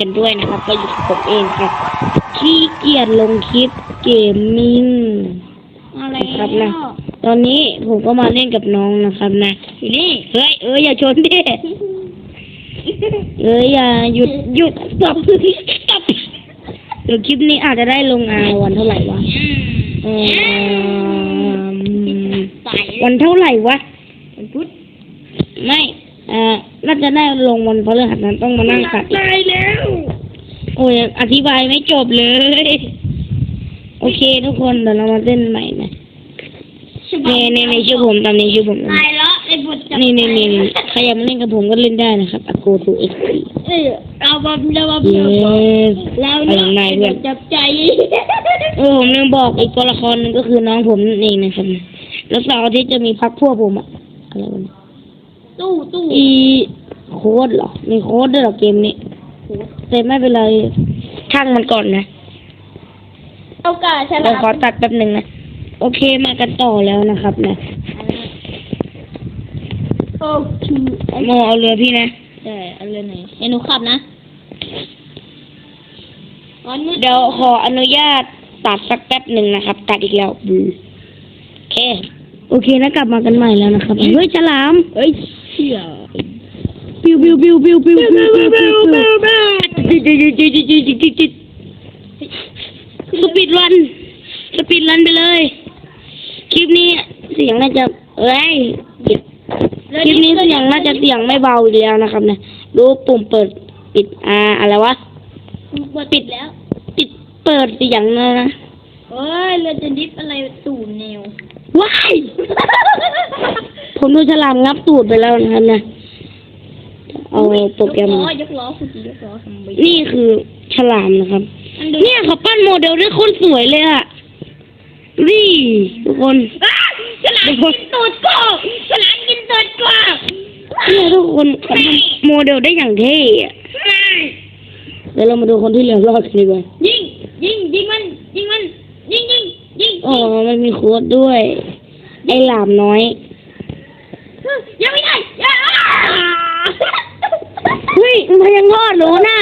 กันด้วยนะครับ ก็อยู่กับผมเองครับ ขี้เกียจลงคลิปเกมมิ่งอะไรครับนะ ตอนนี้ผมก็มาเล่นกับน้องนะครับนะอยู่นี่เฮ้ยเอ้ยอย่าชนดิเอ้ยอย่าหยุดหยุด stop stop เดี๋ยวคลิปนี้อาจจะได้ลงอาวันเท่าไหร่วะเออตายวันเท่าไหร่วะวันพุธไม่ เอ่อ น่าจะได้ลงวันพฤหัสนั้นต้องมานั่งตัดอีกตายแล้ว โอ้ยอธิบายไม่จบเลย โอเค ทุกคนเดี๋ยวเรามาเล่นใหม่นะนี่นี่นี่ชื่อผมตามนี้ชื่อผมตายแล้วไอ้บทจับนี่นี่นี่นี่ใครอยากมาเล่นกับผมก็เล่นได้นะครับอโกทูเอ็กซ์ เออเราบำเราบำเยเราสเราไปข้างในเพื่อนจับใจเออผมลืมบอกอีกตัวละครหนึงก็คือน้องผมนั่นเองนะครับแล้วเสาร์อาทิตย์จะมีพักพวกผมอะอะไรวะเนี่ยตู้ตู้อีโค้ดเหรอมีโค้ดด้วยเหรอเกมนี้ แต่ไม่เป็นไรช่างมันก่อนนะเอากาฉเราลามขอตัดแป๊บหนึ่งนะ โอเคมากันต่อแล้วนะครับนะโอ้คือโมเอาเรือพี่นะ ใช่เอาเลยไหนเดี๋ยวหนูขับนะตอนมืดเดี๋ยวขออนุญาตตัดสักแป๊บหนึ่งนะครับ ตัดอีกแล้วบูโอเค โอเคนะกลับมากันใหม่แล้วนะครับ เฮ้ยฉลามเฮ้ยเชี่ย ปิวปิวปิวปิวปิวปิวปิวปิวปิวสปีดรันสปีดรันไปเลย คลิปนี้เสียงน่าจะเอ้ยคลิปนี้เสียงน่าจะเสียงไม่เบาอีกแล้วนะครับนะดูปุ่มเปิดปิดอ่าอะไรวะปิดแล้วปิดเปิดเสียงนะนะเฮ้ยเรือจะดิฟอะไรตูนแนวว้ายผมดูฉลามงับตูดไปแล้วนะครับนะ เอาโปรแกรมยกล้มาอยกล้อคุณยกล้อทำไมนี่คือฉลามนะครับมันดูเนี่ยเขาปั้นโมเดลได้โคนสวยเลยอะนี่ทุกคนอ้าวฉลามกินตูดก็ฉลามกินตูดก็เนี่ยทุกคนเขาทำโมเดลได้อย่างเท่อะไม่เดี๋ยวเรามาดูคนที่เหลือรอดกันดีกว่ายิงยิงยิงมันยิงมันยิงยิงยิงอ๋อมันมีโค้ดด้วย ไอ้หลามน้อย ยังไม่ได้ยัง เฮ้ย มันยังรอดเหรอน่ะ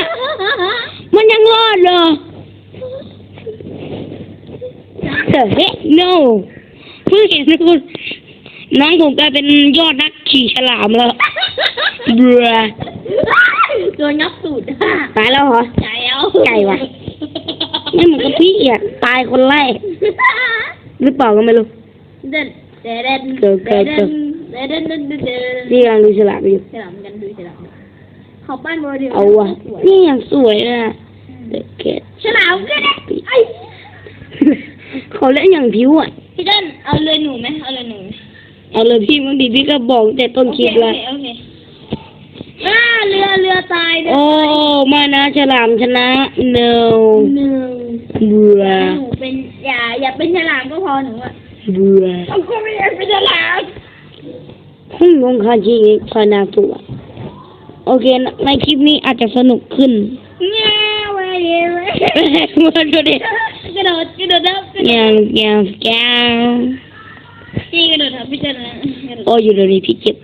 มันยังรอดเหรอเฮ้ย no เพิ่งเห็นทุกคนน้องผมกลายเป็นยอดนักขี่ฉลามแล้วเบื่อโดนงับตูดตายแล้วเหรอใจเอาไก่ว่ะไม่เหมือนกับพี่อะตายคนแรกหรือเปล่าก็ไม่รู้เดินเดินเดินเกิดเกิดเกิดเดินเดินเดินเดินเดินพี่กำลังดูฉลามอยู่ฉลามกันดูฉลามเขาปั้นโมเดลเอาว่ะนี่อย่างสวยนะเด็กเกดฉลามก็ได้ไอ้เขาเล่นอย่างผิวอะพี่เดินเอาเลยหนูไหมเอาเลยหนูไหมเอาเลยพี่บางทีพี่ก็บอกแต่ต้นคลิปแล้วโอเคโอเคอ่าเรือเรือตายเรือโอ้มานะฉลามชนะ no หนึ่งเบื่อหนูเป็นอย่าอย่าเป็นฉลามก็พอหนูอะเบื่อเอาก็ไม่อยากเป็นฉลามหุ่นยงคาชิพานาตัว โอเคนะในคลิปนี้อาจจะสนุกขึ้นเงี้ยวเว้ยเว้ยเว้ยมาดูดิกระโดดกระโดดนะกระโดแกดวแกวแกวพี่กระโดดครับพี่เดินนะกระโดดโอ้ยอยู่เดี๋ยวนี้พี่เจ็บ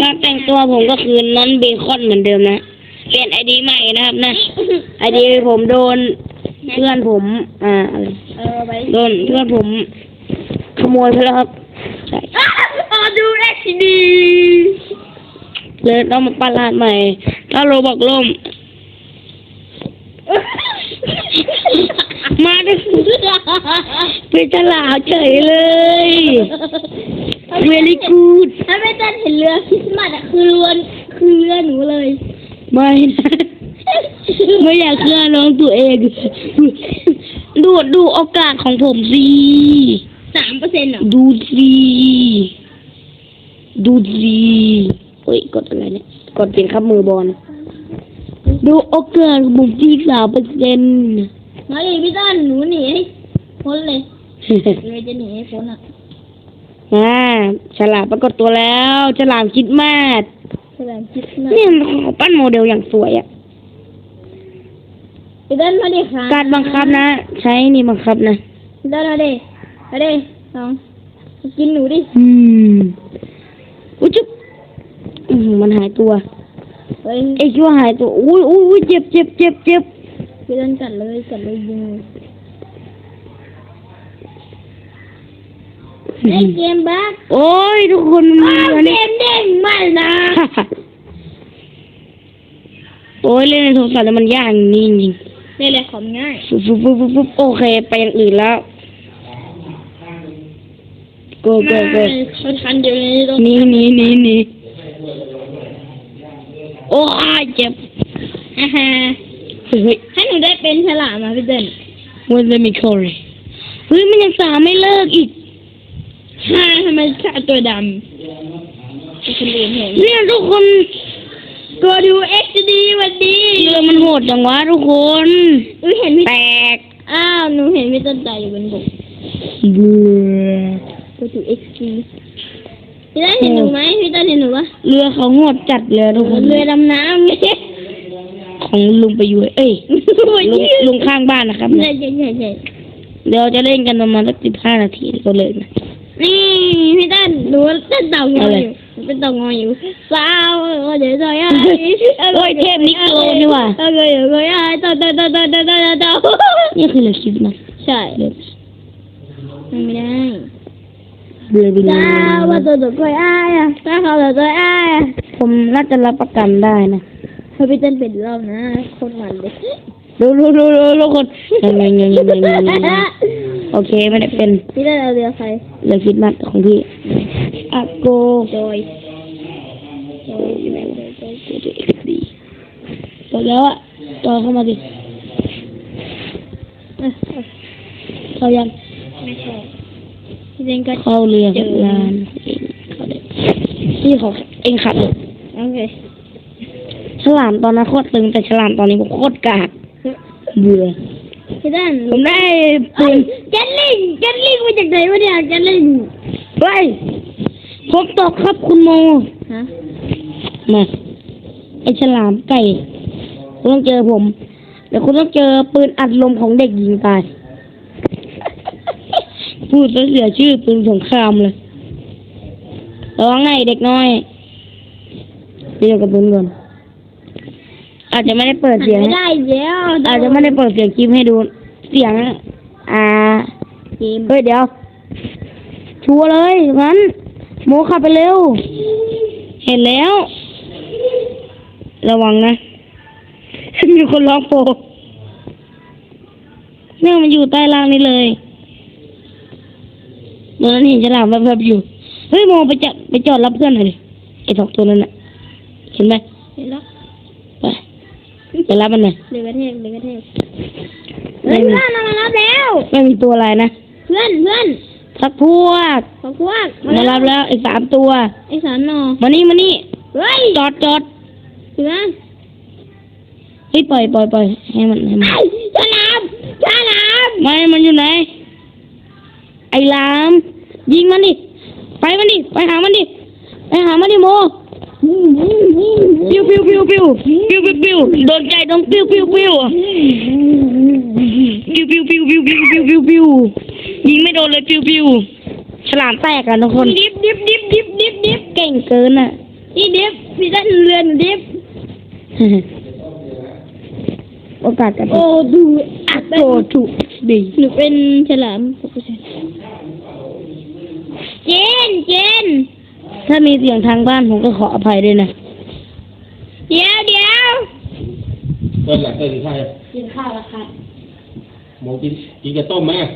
การแต่งตัวผมก็คือนอนเบคอนเหมือนเดิมนะเปลี่ยนไอดีใหม่นะครับนะไอดีผมโดนเพื่อนผม อ่าอะไรเออไปโดนเพื่อนผม ขโมยไปแล้วครับใช่อ๋อดูเอ็กซ์ดี เลยต้องมาปั้นรหัสใหม่ ถ้าโรบอกล่ม มาด้วยเป็นตลาดเฉยเลย very good ถ้าไม่เต้นเห็นเรือคริสต์มาสอะคือเรือคือเรือหนูเลย ไม่นะไม่อยากเชื่อน้องตัวเอง ดูดูโอกาสของผมสิสามเปอร์เซ็นต์อะ ดูสิ ดูสิ เฮ้ยกดอะไรเนี่ย กดเปลี่ยนขับมือบอล ดูโอกาสของผมที่สามเปอร์เซ็นต์มาดิพี่ต้นหนูหนีให้พ้นเลยเลยจะหนีให้พ้นอะอ่าฉลามปรากฏตัวแล้วฉลามคิดมากแสดงคริสต์มาสนี่มันเขาปั้นโมเดลอย่างสวยอะพี่ต้นมาดิค่ะการบังคับนะ ใช้นี่บังคับนะพี่ต้นมาดิมาดิสองมากินหนูดิ อืมอุ้ยจุ๊บอื้อหือ มันหายตัวเฮ้ยไอ้ชั่วหายตัวอุ้ยอุ้ยอุ้ยเจ็บเจ็บเจ็บเจ็บพี่ต้นกัดเลยกัดเลยยิงเล่นเกมบักโอ้ยทุกคนมันอ้าวอันเกนี้มเด้งไม่นะโอ้ยเล่นในโทรศัพท์แล้วมันยากจริงจริงนี่แหละของง่ายๆปุ๊บปุ๊บปุ๊บปุ๊บโอเคไปอย่างอื่นแล้วโกโกโกเขาทันเดี๋ยวนี้ต้องหนีหนีหนีหนี โอ้ยเจ็บอ่าฮะเฮ้ยให้หนูได้เป็นฉลามมาพี่เต้นวันเลยมีคอรีเฮ้ยมันยังสามไม่เลิกอีกฮ่าทำไมชาตัวดำให้คนอื่นเห็นเนี่ยทุกคนตัวดูเอ็กซ์ดีวันดีเรือมันโหดจังวะทุกคนหนูเห็นพี่แตก อ้าว หนูเห็นพี่ต้นใจอยู่บนบกเบื่อตัวดูเอ็กซ์ดี พี่ต้นเห็นหนูไหมพี่ต้นเห็นหนูปะเรือเขาโหดจัดเลยทุกคนเรือดำน้ำไงของลุงไปอยู่เอ้ยโอ้ยลุงลุงข้างบ้านนะครับใช่ใช่ใช่ใช่เดี๋ยวจะเล่นกันประมาณสักสิบห้านาทีก็เลยนะนี่พี่ต้นหนูเต้นเต่างอยอะไรอยู่หนูเป็นเต่างอยอยู่สาวเดี๋ยวจะย่าโอ้ยเทพนิโคลนี่หว่าเออเออเออเต่าเต่าเต่าเต่าเต่าเต่าเต่านี่คือเรือคลิปนะใช่เรือไม่ได้ เรือบินสาวว่าตัวตัวกล้วยอ้ายอะสาวเขาตัวตัวอ้ายอะผมน่าจะรับประกันได้นะเฮ้ยพี่เต้นเป็นเรานะ คนมันเลยดูดูดูดูทุกคนยังยังยังยังยังยังโอเคไม่ได้เป็นพี่เต้นเอาเรือใครเรือคริดมัดของพี่อะโกจอยดีบอกแล้วอะจอเข้ามาดิเอ้ยเอ้ยเข้ายังไม่ชอบ พี่เต้นก็เข้าเรือกับลานเองเข้าเลยพี่ขอเองขับเลยโอเคฉลามตอนนั้นโคตรตึงแต่ฉลามตอนนี้ผมโคตรกากเบื่อพี่เต้นผมได้ปืเฮ้ยนแกนลิงแกนลิงมาจากไหนวะเนี่ยแกนลิงเฮ้ยผมตกครับคุณโมฮะมาไอฉลามไก่คุณต้องเจอผมเดี๋ยวคุณต้องเจอปืนอัดลมของเด็กหญิงตาย พูดแล้วเสียชื่อปืนสงครามเลยระวังไงเด็กน้อยเดี๋ยวกับปืนก่อนอาจจะไม่ได้เปิดเสียง ไม่ได้เดี๋ยวอาจจะไม่ได้เปิดเสียงคลิปให้ดู เสียง อ่าเกมเฮ้ยเดี๋ยว ชัวร์เลยงั้นโมขับไปเร็ว เห็นแล้ว ระวังนะ มีคนร้องโปรเนี่ยมันอยู่ใต้ล่างนี่เลยเมื่อนั้นเห็นฉลามแวบๆอยู่ เฮ้ยโมไปจับไปจอดรับเพื่อนหน่อยดิไอ้สองตัวนั้นน่ะ เห็นไหมเห็นแล้วไปไปรับมันหน่อยเรือกระเทกเรือกระเทกไม่เฮ้ยมีเพื่อนเอามารับแล้ว ไม่มีตัวอะไรนะ เพื่อนเพื่อนสักพวกขอพวกมารับแล้วอีกสามตัวไอ้สารหนอมานี่มานี่เฮ้ยจอดจอดเพื่อนเฮ้ยปล่อยปล่อยปล่อยให้มันให้มันไอ้ฉลามฉลามไม่มันอยู่ไหนไอ้ห ลาม ยิงมันดิ ไปมันดิ ไปหามันดิ ไปหามันดิโมปิ้วปิ้วปิ้วปิ้วปิ้วปิ้วปิ้วโดนใจโดนปิ้วปิ้วปิ้วปิ้วปิ้วปิ้วปิ้วปิ้วปิ้วปิ้วปิ้วยิงไม่โดนเลยปิ้วปิ้วฉลามแตกอะทุกคน ดิบดิบดิบดิบดิบดิบเก่งเกินอะนี่ดิบพี่ต้นเรือนดิบโอกาสจะโอ้ดูอัดโตถูกดีหนูเป็นฉลาม เจนเจนถ้ามีเสียงทางบ้านผมก็ขออภัยด้วยนะ เดี๋ยวเดี๋ยวเต้นหลักเต้นข้าวกินข้าวแล้วครับหมูกินกินกับต้มไหมฮะ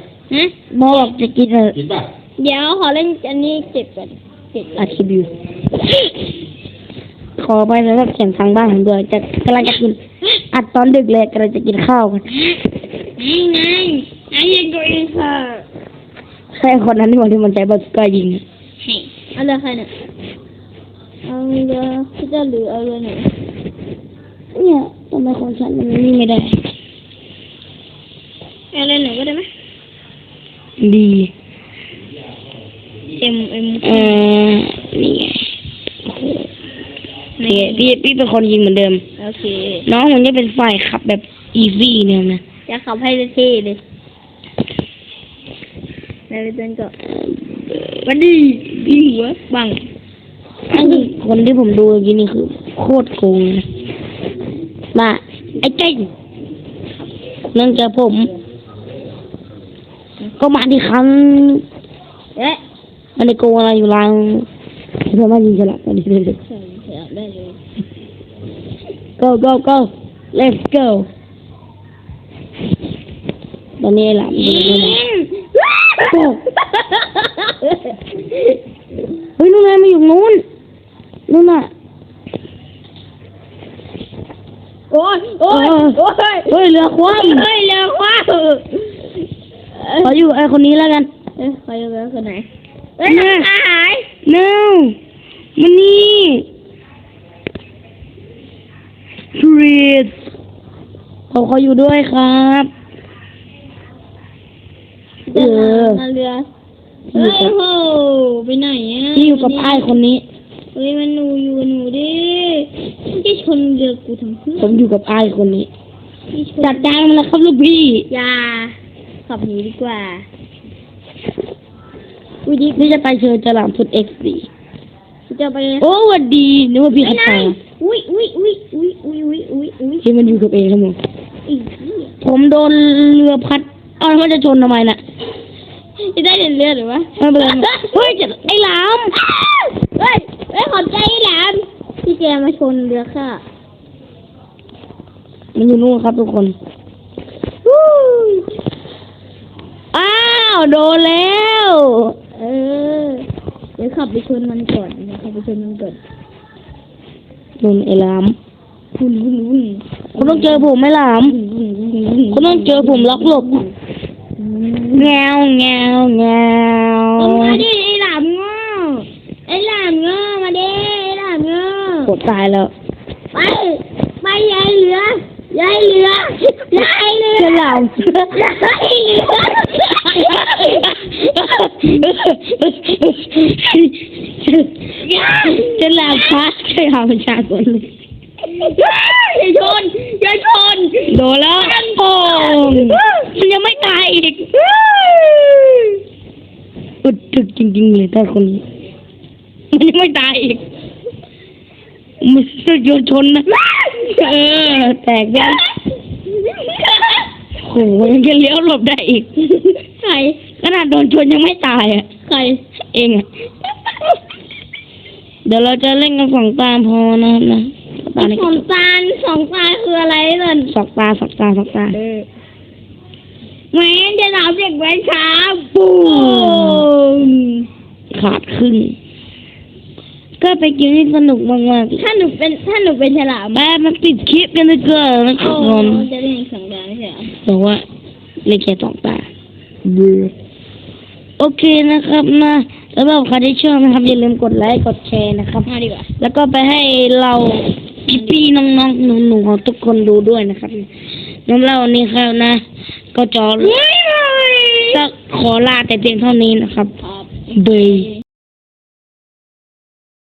โมบอกจะกินอะไรกินป่ะเดี๋ยวขอเล่นอันนี้เจ็บก่อนเจ็บอัดคลิปอยู่ขอไปสำหรับเสียงทางบ้านผมด้วยจะกำลังจะกิน อัดตอนดึกเลยกำลังจะกินข้าวกันไงไงไอ้ยังกูเองค่ะ ใช่คนนั้นที่บอกที่มันใจบัสกายิงให้เอาเรือใครเนี่ยเอาเรือพี่เจ้าหรือเอาเรือไหนเนี่ยทำไมคนฉันมันนี่ไม่ได้เอาเรือไหนก็ได้ไหมดีเอ็มเอ็มเออนี่ไงโอ้โหนี่พี่พี่เป็นคนยิงเหมือนเดิม โอเค น้องผมจะเป็นฝ่ายขับแบบอีซี่เนี่ยนะจะขับให้เท่เลย แล้วพี่เต้นก็วันดีดีหัวบังอันนี้คนที่ผมดูเมื่อกี้นี่คือ โคตรโกงเลยนะมาไอ้เก่งเนื่องจากผม ก็มาที่ครั้งเอ๊ะมันในโกงอะไรอยู่ล่างเพื่อนมายิงฉลาดตอนนี้เลยใส่เสียได้เลย go go go let's go ตอนนี้ไอ้หลามอยู่ เฮ้ยนู่นไงมาอยู่นู้นนู่นน่ะโอ้ยโอ้ยโอ้ยเฮ้ยเรือคว่เฮ้ยเร็วว่าำขออยู่ไอ้คนนี้แล้วกันเอ้ยใครจะเป็นคนไหนเอ้ยแม่อาหาย no มันนี่ทรีดผมขออยู่ด้วยครับ เออ มาเรือเฮ้ยโหไปไหนอะที่อยู่กับไอ้คนนี้ เฮ้ยมันหนูอยู่กับหนูดิที่ชนเรือกูทำเพื่อผมอยู่กับไอ้คนนี้ จัดการมันแล้วครับลูกพี่อยาขับหนีดีกว่าวิธีที่จะไปเชิญจรามสุดเอ็กซ์ดีจะไปโอ้วัดดีนึกว่าพี่ขับไหนตาอุ้ยอุ้ยอุ้ยอุ้ยอุ้ยอุ้ยอุ้ยอุ้ยที่มันอยู่กับเอครับผมผมโดนเรือพัด มันจะชนทำไมน่ะจะได้เห็นเรือหรือวะไม่เป็นไรเฮ้ยจะไอ้หลามเฮ้ยเฮ้ยขอบใจแหลมที่แกมาชนเรือค่ะ มันอยู่นู่นครับทุกคนอ้าวโดนแล้ว เออ เดี๋ยวขับไปชนมันก่อนเดี๋ยวขับไปชนมันก่อนโดนไอ้หลามหุ่นหุ่นหุ่นคุณต้องเจอผมไหมหลามหุ่นหุ่นหุ่นหุ่นคุณต้องเจอผมล็อกหลบ แงวแงวแงวเอามาดิไอ้หลามง้อไอ้หลามง้อมาดิไอ้หลามง้อกดตายแล้ว ไป ไปยายเหลือยายเหลือยายเหลือฉลามยายเหลือฉลามพาสใช่หาประชากรเลย อย่าชนอย่าชนโดนแล้วโอ้มันยังไม่ตายอีกอึดถึกจริงๆเลยแต่คนนี้มันยังไม่ตายอีกมันจะโยนชนนะเออแตกแล้วโหยังจะเลี้ยวหลบได้อีกใครขนาดโดนชนยังไม่ตายอะใครเองอะเดี๋ยวเราจะเล่นกันสองตาพอนะครับนะ ตาในสองตาลสองตาคืออะไรล่ะสองตาสองตาสองตาแม่งจะถามเด็กไว้ช้าปูโอ้ขาดครึ่งก็ไปกินที่สนุกมากๆเลยถ้าหนูเป็นถ้าหนูเป็นฉลามแม่มันติดคลิปกันเลยเกินนะคโอ้รับจะเล่นแข่งกันไม่ใช่เหรอบอกว่าเล่นแค่สองตาเบื่อโอเคนะครับนะ แล้วแบบใครที่ชอบนะครับอย่าลืมกดไลค์กดแชร์นะครับมาดีกว่าแล้วก็ไปให้เราพี่ๆน้องๆหนูๆของทุกคนดูด้วยนะครับน้ำเล่าวันนี้ครับนะ ก็จะจะขอลาแต่เพียงเท่านี้นะครับครับเบย